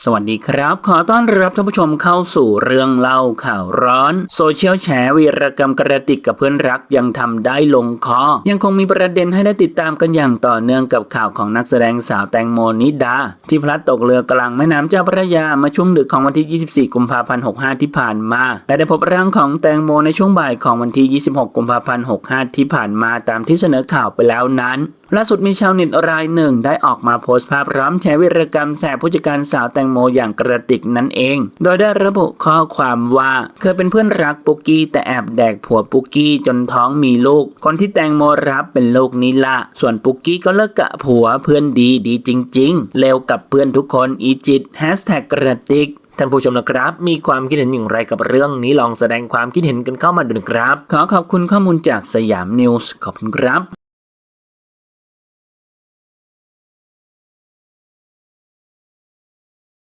สวัสดีครับ ขอต้อนรับท่านผู้ชมเข้าสู่เรื่องเล่าข่าวร้อน โซเชียลแฉวีรกรรมกระติกกับเพื่อนรักยังทำได้ลงคอ ยังคงมีประเด็นให้ได้ติดตามกันอย่างต่อเนื่องกับข่าวของนักแสดงสาวแตงโมนิดา ที่พลัดตกเรือกลางแม่น้ำเจ้าพระยามาช่วงดึกของวันที่ 24 กุมภาพันธ์ 65 ที่ผ่านมาและได้พบร่างของแตงโมในช่วงบ่ายของวันที่ 26 กุมภาพันธ์ 65 ที่ผ่านมาตามที่เสนอข่าวไปแล้วนั้นล่าสุดมีชาวเน็ตรายหนึ่งได้ออกมาโพสต์ภาพพร้อมแชร์วิรกรรมแสบผู้จัดการสาวแตงโมอย่างกระติกนั่นเอง โดยได้ระบุข้อความว่าเคยเป็นเพื่อนรักปุกกี้แต่แอบแดกผัวปุกกี้จนท้องมีลูก คนที่แตงโมรับเป็นลูกนี่ละส่วนปุกกี้ก็เลิกกะผัวเพื่อนดีดีจริง ๆ เลวกับเพื่อนทุกคนอีจิตแฮชแท็กกระติกท่านผู้ชมนะครับ มีความคิดเห็นอย่างไรกับเรื่องนี้ลองแสดงความคิดเห็นกันเข้ามาดูนะครับ ขอขอบคุณข้อมูลจากสยามนิวส์ขอบคุณครับ